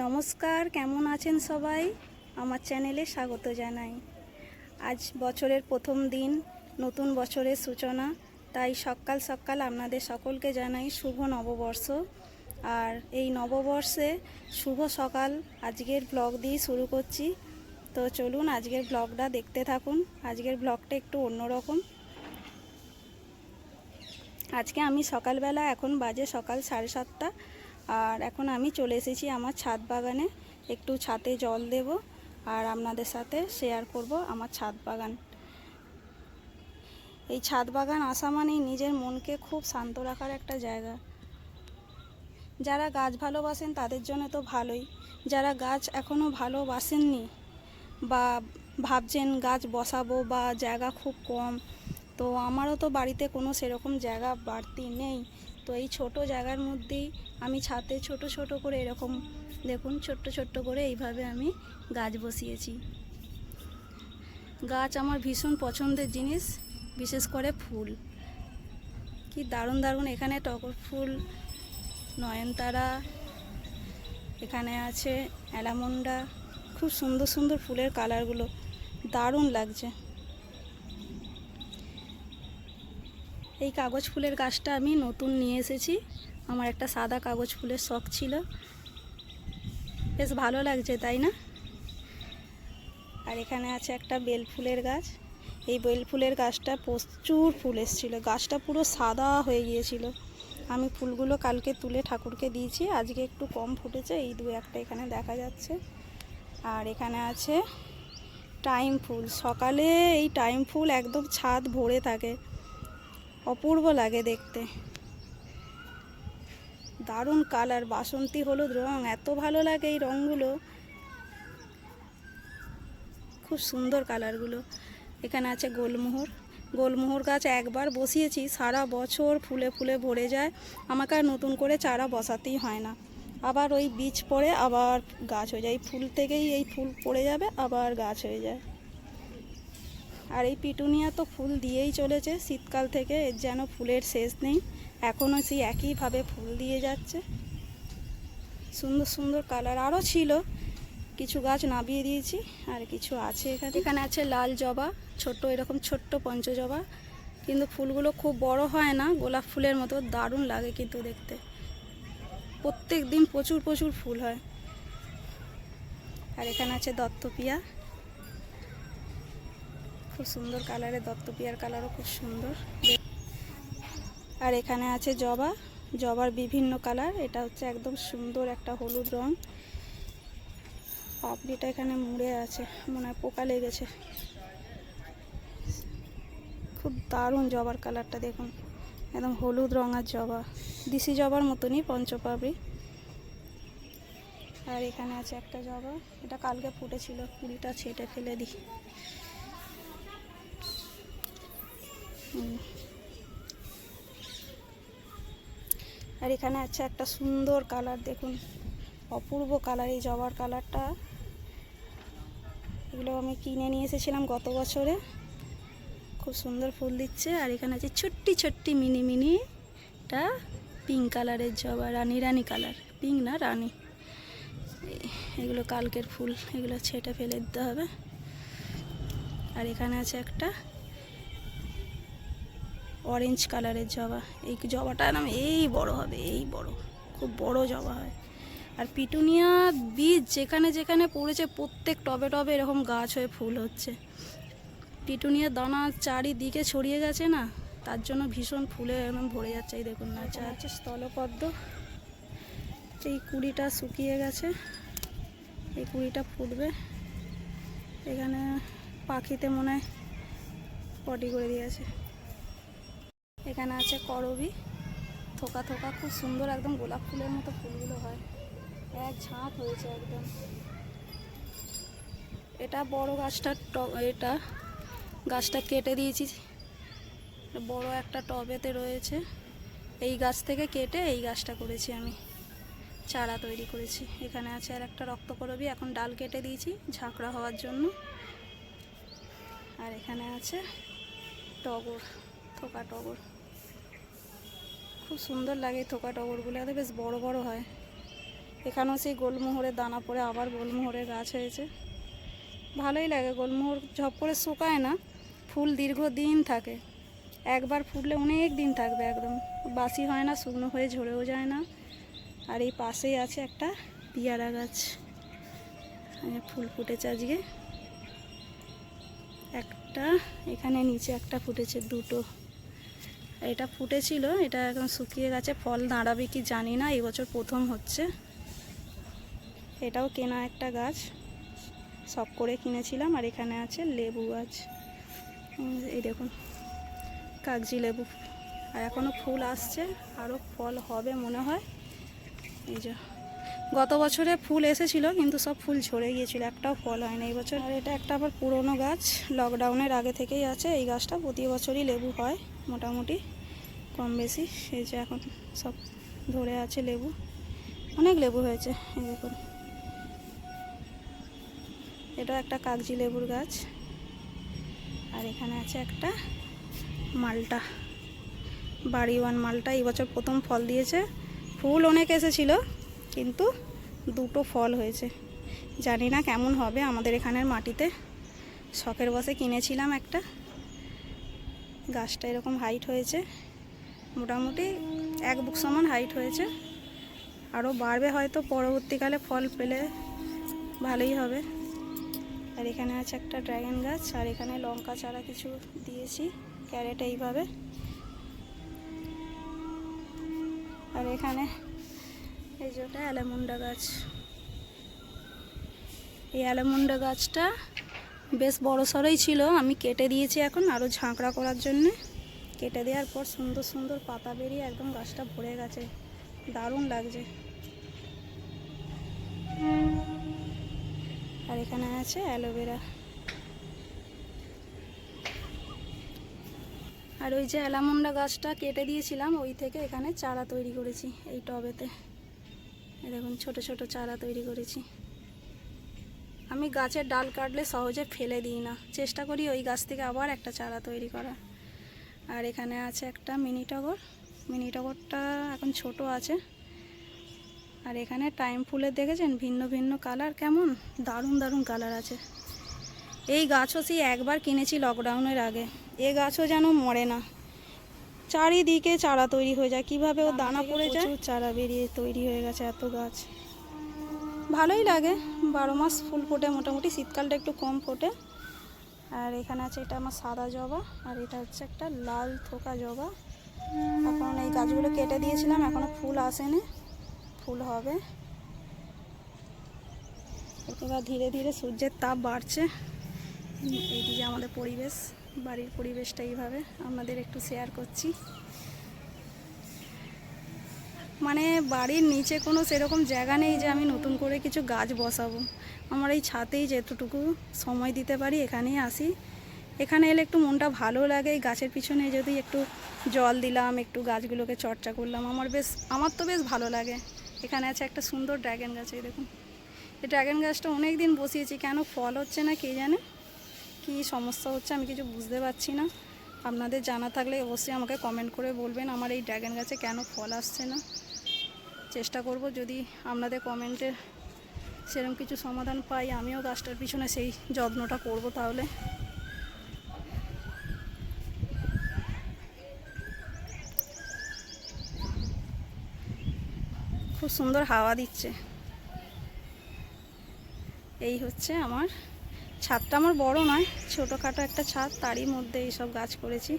নমস্কার, কেমন আছেন সবাই? আমার চ্যানেলে স্বাগত জানাই। আজ বছরের প্রথম দিন, নতুন বছরের সূচনা, তাই সকাল সকাল আপনাদের সকলকে জানাই শুভ নববর্ষ। আর এই নববর্ষে শুভ সকাল, আজকের ব্লগ দিয়ে শুরু করছি। তো চলুন আজকের ব্লগটা দেখতে থাকুন। আজকের ব্লগটা একটু অন্যরকম। আজকে আমি সকালবেলা এখন বাজে সকাল সাড়ে সাতটা। আর এখন আমি চলে এসেছি আমার ছাদ বাগানে। একটু ছাদে জল দেব আর আপনাদের সাথে শেয়ার করব আমার ছাদ বাগান। এই ছাদ বাগান আসা মানেই নিজের মনকে খুব শান্ত রাখার একটা জায়গা। যারা গাছ ভালোবাসেন তাদের জন্য তো ভালোই। যারা গাছ এখনও ভালোবাসেননি বা ভাবছেন গাছ বসাবো বা জায়গা খুব কম, তো আমারও তো বাড়িতে কোনো সেরকম জায়গা বাড়তি নেই। তো এই ছোট জায়গার মধ্যেই আমি ছাদে ছোট ছোট করে এরকম দেখুন, ছোট্ট ছোট্ট করে এইভাবে আমি গাছ বসিয়েছি। গাছ আমার ভীষণ পছন্দের জিনিস, বিশেষ করে ফুল। কি দারুণ দারুণ এখানে টগর ফুল, নয়নতারা, এখানে আছে অ্যালামন্ডা, খুব সুন্দর সুন্দর ফুলের কালারগুলো। দারুণ লাগছে। এই কাগজ ফুলের গাছটা আমি নতুন নিয়ে এসেছি। আমার একটা সাদা কাগজ ফুলের শখ ছিল। বেশ ভালো লাগছে, তাই না? আর এখানে আছে একটা বেল ফুলের গাছ। এই বেল ফুলের গাছটা প্রচুর ফুল এসেছিল। গাছটা পুরো সাদা হয়ে গিয়েছিল। আমি ফুলগুলো কালকে তুলে ঠাকুরকে দিয়েছি। আজকে একটু কম ফুটেছে, এই দু একটা এখানে দেখা যাচ্ছে। আর এখানে আছে টাইম ফুল। সকালে এই টাইম ফুল একদম ছাদ ভরে থাকে। অপূর্ব লাগে দেখতে। দারুণ কালার, বাসন্তী, হলুদ রং, এত ভালো লাগে এই রঙগুলো খুব সুন্দর কালারগুলো। এখানে আছে গোলমোহর। গোলমোহর গাছ একবার বসিয়েছি, সারা বছর ফুলে ফুলে ভরে যায়। আমাকে আর নতুন করে চারা বসাতেই হয় না। আবার ওই বীজ পড়ে আবার গাছ হয়ে যায়। এই ফুল থেকেই এই ফুল পড়ে যাবে, আবার গাছ হয়ে যায়। আর এই পিটুনিয়া তো ফুল দিয়েই চলেছে, শীতকাল থেকে এর যেন ফুলের শেষ নেই। এখনও সেই একইভাবে ফুল দিয়ে যাচ্ছে। সুন্দর সুন্দর কালার আরও ছিল। কিছু গাছ নামিয়ে দিয়েছি, আর কিছু আছে এখানে। এখানে আছে লাল জবা, ছোট্ট এরকম ছোট্ট পঞ্চজবা। কিন্তু ফুলগুলো খুব বড় হয় না, গোলাপ ফুলের মতো দারুণ লাগে কিন্তু দেখতে। প্রত্যেক দিন প্রচুর প্রচুর ফুল হয়। আর এখানে আছে দত্তপিয়া। খুব সুন্দর কালারের দত্তপিয়ার কালারও খুব সুন্দর। আর এখানে আছে জবা। জবার বিভিন্ন কালার। এটা হচ্ছে একদম সুন্দর একটা হলুদ রং। পাপড়িটা এখানে মুড়ে আছে। মনে হয় পোকা লেগেছে। খুব দারুণ জবার কালারটা দেখুন। একদম হলুদ রঙের জবা। দিশি জবার মতনই পঞ্চপাপড়ি আর এখানে আছে একটা জবা। এটা কালকে ফুটেছিল। কুড়িটা ছেটে ফেলে দিই। আর এখানে আছে একটা সুন্দর কালার, দেখুন। অপূর্ব কালার, এই জবার কালারটা। এগুলো আমি কিনে নিয়ে এসেছিলাম গত বছরে। খুব সুন্দর ফুল দিচ্ছে। আর এখানে আছে ছোট্টি ছোট্টি মিনি মিনিটা পিঙ্ক কালারের জবা, রানী রানী কালার পিঙ্ক না, রানী। এগুলো কালকের ফুল, এগুলো ছেটে ফেলে দিতে হবে। আর এখানে আছে একটা অরেঞ্জ কালারের জবা। এই জবাটা নাম এই বড় হবে, এই বড়। খুব বড় জবা হয়। আর পিটুনিয়া বীজ যেখানে যেখানে পড়েছে প্রত্যেক টবে টবে এরকম গাছ হয়ে ফুল হচ্ছে। পিটুনিয়া দানা চারিদিকে ছড়িয়ে গেছে না, তার জন্য ভীষণ ফুলে একদম ভরে যাচ্ছে। এই দেখুন না আচ্ছা হচ্ছে স্থলপদ্ম। এই কুড়িটা শুকিয়ে গেছে, এই কুড়িটা ফুটবে। এখানে পাখিতে মনে হয় পটি করে দিয়েছে। এখানে আছে করবি। থোকা থোকা, খুব সুন্দর একদম গোলাপ ফুলের মতো ফুলগুলো হয়। এক ঝাঁপ হয়েছে একদম। এটা বড় গাছটা ট- এটা গাছটা কেটে দিয়েছি। বড় একটা টবেতে রয়েছে। এই গাছ থেকে কেটে এই গাছটা করেছি আমি। চারা তৈরি করেছি। এখানে আছে আর একটা রক্তকরবী, এখন ডাল কেটে দিয়েছি ঝাঁকড়া হওয়ার জন্য। আর এখানে আছে টগর, থোকা টগর। খুব সুন্দর লাগে থোকা টগরগুলো, এত বেশ বড় বড় হয়। এখানেও সেই গোলমোহরের দানা পড়ে, আবার গোলমোহরের গাছ হয়েছে। ভালোই লাগে, গোলমোহর ঝপ করে শুকায় না, ফুল দীর্ঘদিন থাকে। একবার ফুটলে অনেক দিন থাকবে একদম। বাসি হয় না, শুকনো হয়ে ঝরেও যায় না। আর এই পাশেই আছে একটা পিয়ারা গাছ। ফুল ফুটেছে আজকে। একটা, এখানে নিচে একটা ফুটেছে দুটো। এটা ফুটেছিল, এটা এখন শুকিয়ে গেছে, ফল দাঁড়াবে কি জানি না, এবছর বছর প্রথম হচ্ছে। এটাও কেনা একটা গাছ, সব করে কিনেছিলাম, আর এখানে আছে লেবু গাছ। এই দেখুন, কাগজি লেবু। আর এখনও ফুল আসছে, আরও ফল হবে মনে হয়। এই যে গত বছরে ফুল এসেছিল, কিন্তু সব ফুল ঝরে গিয়েছিল, একটাও ফল হয়নি এই বছর। আর এটা একটা আবার পুরনো গাছ লকডাউনের আগে থেকেই আছে, এই গাছটা প্রতি বছরই লেবু হয়, মোটামুটি কম বেশি, এই যে এখন সব ধরে আছে লেবু। অনেক লেবু হয়েছে, এই দেখুন। এটা একটা কাগজি লেবুর গাছ, আর এখানে আছে একটা মালটা, বাড়ি ওয়ান মালটা, এই বছর প্রথম ফল দিয়েছে। ফুল অনেক এসেছিল কিন্তু দুটো ফল হয়েছে। জানি না কেমন হবে আমাদের এখানের মাটিতে। শখের বসে কিনেছিলাম একটা। গাছটা এরকম হাইট হয়েছে। মোটামুটি এক বুক সমান হাইট হয়েছে। আরও বাড়বে হয়তো পরবর্তীকালে ফল পেলে ভালোই হবে। আর এখানে আছে একটা ড্রাগন গাছ, আর এখানে লঙ্কা চারা কিছু দিয়েছি ক্যারেট এইভাবে। আর এখানে এই যে ওটা অ্যালামুন্ডা গাছ। এই অ্যালামুন্ডা গাছটা বেশ বড় সড়োই ছিল, আমি কেটে দিয়েছি এখন আরও ঝাঁকড়া করার জন্যে। কেটে দেওয়ার পর সুন্দর সুন্দর পাতা বেরিয়ে একদম গাছটা ভরে গেছে। দারুণ লাগছে। আর এখানে আছে অ্যালোভেরা। আর ওই যে অ্যালামুন্ডা গাছটা কেটে দিয়েছিলাম, ওই থেকে এখানে চারা তৈরি করেছি এই টবেতে। দেখুন ছোট ছোট চারা তৈরি করেছি। আমি গাছের ডাল কাটলে সহজে ফেলে দিই না। চেষ্টা করি ওই গাছ থেকে আবার একটা চারা তৈরি করা আর এখানে আছে একটা মিনি টগর। মিনি টগরটা এখন ছোট আছে। আর এখানে টাইম ফুলের দেখেছেন? ভিন্ন ভিন্ন কালার কেমন? দারুণ দারুণ কালার আছে। এই গাছও সেই একবার কিনেছি লকডাউনের আগে। এ গাছও যেন মরে না। চারিদিকে চারা তৈরি হয়ে যায়। কীভাবে ও দানা পড়ে যায়? চারা বেরিয়ে তৈরি হয়ে গেছে এত গাছ। ভালোই লাগে। বারো মাস ফুল ফোটে মোটামুটি শীতকালটা একটু কম ফোটে। আর এখানে আছে এটা আমার সাদা জবা আর এটা হচ্ছে একটা লাল থোকা জবা। এখন এই গাছগুলো কেটে দিয়েছিলাম এখনও ফুল আসেনি। ফুল হবে। এবার ধীরে ধীরে সূর্যের তাপ বাড়ছে। এইদিকে আমাদের পরিবেশ। বাড়ির পরিবেশটা এইভাবে আপনাদের একটু শেয়ার করছি। মানে বাড়ির নিচে কোনো সেরকম জায়গা নেই যে আমি নতুন করে কিছু গাছ বসাবো। আমার এই ছাতেই যেতটুকু সময় দিতে পারি এখানেই আসি। এখানে এলে একটু মনটা ভালো লাগে, এই গাছের পিছনে যদি একটু জল দিলাম, একটু গাছগুলোকে চর্চা করলাম, আমার বেশ, আমার তো বেশ ভালো লাগে। এখানে আছে একটা সুন্দর ড্র্যাগন গাছ, এই দেখুন। এই ড্র্যাগন গাছটা অনেক দিন বসিয়েছি, কেন ফল হচ্ছে না কে জানে? কী সমস্যা হচ্ছে আমি কিছু বুঝতে পারছি না। আপনাদের জানা থাকলে অবশ্যই আমাকে কমেন্ট করে বলবেন, আমার এই ড্র্যাগন গাছে কেন ফল আসছে না? চেষ্টা করব যদি আপনাদের কমেন্টে সেরকম কিছু সমাধান পাই, আমিও গাছটার পিছনে সেই যত্নটা করব তাহলে। খুব সুন্দর হাওয়া দিচ্ছে। এই হচ্ছে আমার ছাদটা আমার বড় নয়, ছোটোখাটো একটা ছাদ, তারই মধ্যে এইসব গাছ করেছি।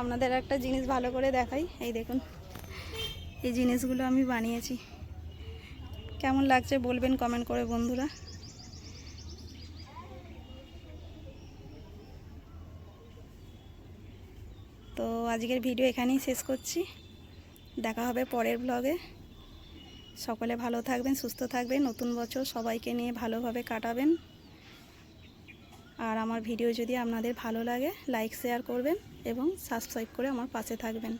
আপনাদের একটা জিনিস ভালো করে দেখাই। এই দেখুন, এই জিনিসগুলো আমি বানিয়েছি। কেমন লাগছে বলবেন কমেন্ট করে বন্ধুরা। তো আজকের ভিডিও এখানেই শেষ করছি। দেখা হবে পরের ব্লগে সকলে ভালো থাকবেন, সুস্থ থাকবেন। নতুন বছর সবাইকে নিয়ে ভালোভাবে কাটাবেন। আর আমার ভিডিও যদি আপনাদের ভালো লাগে লাইক শেয়ার করবেন এবং সাবস্ক্রাইব করে আমার পাশে থাকবেন।